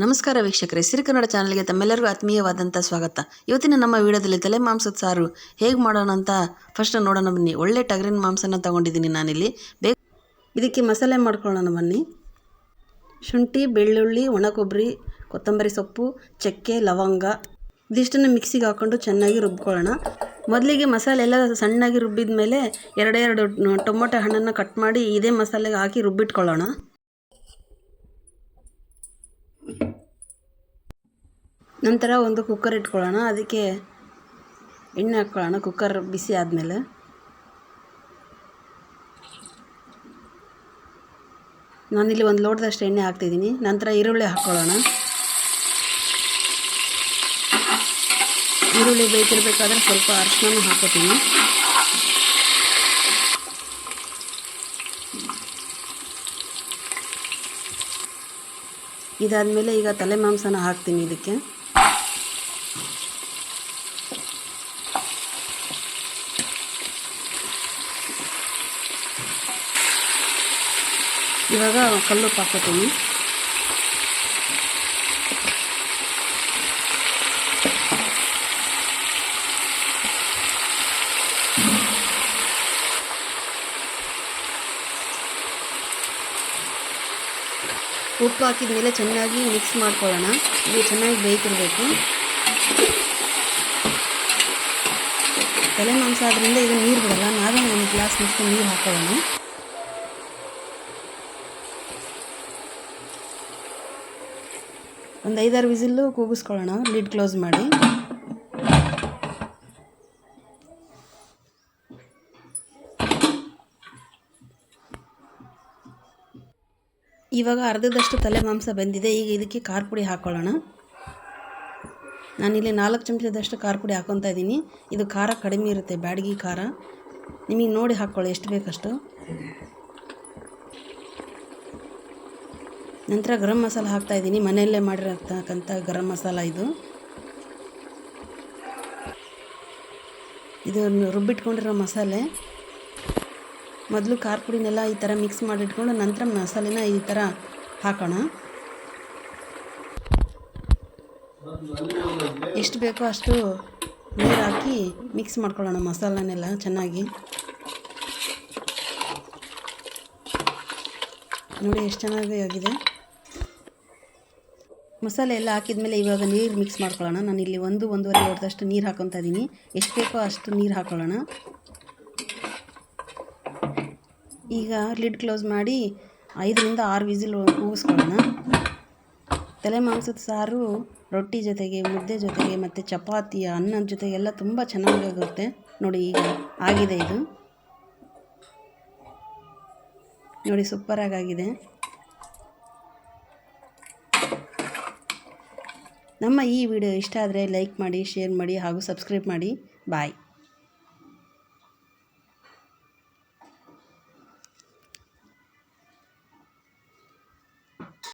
ನಮಸ್ಕಾರ ವೀಕ್ಷಕರೇ. ಸಿರಿ ಕನ್ನಡ ಚಾನಲ್ಗೆ ತಮ್ಮೆಲ್ಲರಿಗೂ ಆತ್ಮೀಯವಾದಂಥ ಸ್ವಾಗತ. ಇವತ್ತಿನ ನಮ್ಮ ವಿಡಿಯೋದಲ್ಲಿ ತಲೆ ಮಾಂಸದ ಸಾರು ಹೇಗೆ ಮಾಡೋಣ ಅಂತ ಫಸ್ಟ್ ನೋಡೋಣ ಬನ್ನಿ. ಒಳ್ಳೆ ಟಗರಿನ ಮಾಂಸನ ತಗೊಂಡಿದ್ದೀನಿ ನಾನಿಲ್ಲಿ. ಬೇ ಇದಕ್ಕೆ ಮಸಾಲೆ ಮಾಡ್ಕೊಳ್ಳೋಣ ಬನ್ನಿ. ಶುಂಠಿ, ಬೆಳ್ಳುಳ್ಳಿ ಒಣ ಕೊಬ್ಬರಿ ಕೊತ್ತಂಬರಿ ಸೊಪ್ಪು, ಚಕ್ಕೆ, ಲವಂಗ. ಇದಿಷ್ಟನ್ನು ಮಿಕ್ಸಿಗೆ ಹಾಕ್ಕೊಂಡು ಚೆನ್ನಾಗಿ ರುಬ್ಕೊಳ್ಳೋಣ. ಮೊದಲಿಗೆ ಮಸಾಲೆ ಎಲ್ಲ ಸಣ್ಣಾಗಿ ರುಬ್ಬಿದ ಮೇಲೆ ಎರಡೆರಡು ಟೊಮೊಟೊ ಹಣ್ಣನ್ನು ಕಟ್ ಮಾಡಿ ಇದೇ ಮಸಾಲೆಗೆ ಹಾಕಿ ರುಬ್ಬಿಟ್ಕೊಳ್ಳೋಣ. ನಂತರ ಒಂದು ಕುಕ್ಕರ್ ಇಟ್ಕೊಳ್ಳೋಣ. ಅದಕ್ಕೆ ಎಣ್ಣೆ ಹಾಕ್ಕೊಳ್ಳೋಣ. ಕುಕ್ಕರ್ ಬಿಸಿ ಆದಮೇಲೆ. ನಾನಿಲ್ಲಿ ಒಂದು ಲೋಟದಷ್ಟು ಎಣ್ಣೆ ಹಾಕ್ತಿದ್ದೀನಿ. ನಂತರ ಈರುಳ್ಳಿ ಹಾಕ್ಕೊಳ್ಳೋಣ. ಈರುಳ್ಳಿ ಬೇಯ್ತಿರ್ಬೇಕಾದ್ರೆ ಸ್ವಲ್ಪ ಅರಿಶಿನ ಹಾಕೋತೀನಿ ಇದಾದಮೇಲೆ ಈಗ ತಲೆ ಮಾಂಸನ ಹಾಕ್ತೀನಿ ಇದಕ್ಕೆ. ಇವಾಗ ಕಲ್ಲುಪ್ಪು ಹಾಕೋತೀನಿ ಉಪ್ಪು ಹಾಕಿದ ಮೇಲೆ ಚೆನ್ನಾಗಿ ಮಿಕ್ಸ್ ಮಾಡ್ಕೊಳ್ಳೋಣ. ಇದು ಚೆನ್ನಾಗಿ ಬೇಯ್ತಿರಬೇಕು. ತಲೆ ಮಾಂಸ ಆದ್ರಿಂದ ಈಗ ನೀರು ಬಿಡೋಲ್ಲ. ನಾವೇ ಒಂದು ಗ್ಲಾಸ್ ಮಿಕ್ಸ್ ನೀರು ಹಾಕೊಳ್ಳೋಣ. ಒಂದು ಐದಾರು ವಿಸಿಲ್ಲು ಕೂಗಿಸ್ಕೊಳ್ಳೋಣ ಲಿಡ್ ಕ್ಲೋಸ್ ಮಾಡಿ. ಇವಾಗ ಅರ್ಧದಷ್ಟು ತಲೆ ಮಾಂಸ ಬಂದಿದೆ, ಈಗ ಇದಕ್ಕೆ ಖಾರ ಪುಡಿ ಹಾಕ್ಕೊಳ್ಳೋಣ ನಾನಿಲ್ಲಿ ನಾಲ್ಕು ಚಮಚದಷ್ಟು ಖಾರ ಪುಡಿ ಹಾಕ್ಕೊತಾ ಇದ್ದೀನಿ. ಇದು ಖಾರ ಕಡಿಮೆ ಇರುತ್ತೆ, ಬ್ಯಾಡಗಿ ಖಾರ. ನಿಮಗೆ ನೋಡಿ ಹಾಕ್ಕೊಳ್ಳಿ ಎಷ್ಟು ಬೇಕಷ್ಟು. ನಂತರ ಗರಂ ಮಸಾಲ ಹಾಕ್ತಾಯಿದ್ದೀನಿ ಮನೆಯಲ್ಲೇ ಮಾಡಿರತಕ್ಕಂಥ ಗರಂ ಮಸಾಲ ಇದು. ಇದು ರುಬ್ಬಿಟ್ಕೊಂಡಿರೋ ಮಸಾಲೆ. ಮೊದಲು ಖಾರ ಪುಡಿನೆಲ್ಲ ಈ ಥರ ಮಿಕ್ಸ್ ಮಾಡಿಟ್ಕೊಂಡು ನಂತರ ಮಸಾಲೆನ ಈ ಥರ ಹಾಕೋಣ. ಎಷ್ಟು ಬೇಕೋ ಅಷ್ಟು ನೀರು ಹಾಕಿ ಮಿಕ್ಸ್ ಮಾಡ್ಕೊಳ್ಳೋಣ ಮಸಾಲನೆಲ್ಲ ಚೆನ್ನಾಗಿ. ನೋಡಿ ಎಷ್ಟು ಚೆನ್ನಾಗಿ ಆಗಿದೆ. ಮಸಾಲೆ ಎಲ್ಲ ಹಾಕಿದ್ಮೇಲೆ ಇವಾಗ ನೀರು ಮಿಕ್ಸ್ ಮಾಡ್ಕೊಳ್ಳೋಣ. ನಾನು ಇಲ್ಲಿ ಒಂದು, ಒಂದೂವರೆ ಲೋಟದಷ್ಟು ನೀರು ಹಾಕೊತಾ ಇದ್ದೀನಿ ಎಷ್ಟು ಬೇಕೋ ಅಷ್ಟು ನೀರು ಹಾಕೊಳ್ಳೋಣ. ಈಗ ಲಿಡ್ ಕ್ಲೋಸ್ ಮಾಡಿ ಐದರಿಂದ ಆರು ವಿಸಿಲ್ ಕೂಗಿಸ್ಕೊಳ್ಳೋಣ ತಲೆ ಮಾಂಸದ ಸಾರು, ರೊಟ್ಟಿ ಜೊತೆಗೆ, ಮುದ್ದೆ ಜೊತೆಗೆ ಮತ್ತು ಚಪಾತಿ, ಅನ್ನದ ಜೊತೆಗೆಲ್ಲ ತುಂಬ ಚೆನ್ನಾಗಾಗುತ್ತೆ. ನೋಡಿ ಈಗ ಆಗಿದೆ ಇದು. ನೋಡಿ ಸೂಪರಾಗಿ ಆಗಿದೆ ನಮ್ಮ ಈ ವಿಡಿಯೋ ಇಷ್ಟ ಆದರೆ ಲೈಕ್ ಮಾಡಿ ಶೇರ್ ಮಾಡಿ ಹಾಗೂ ಸಬ್ಸ್ಕ್ರೈಬ್ ಮಾಡಿ. ಬಾಯ್.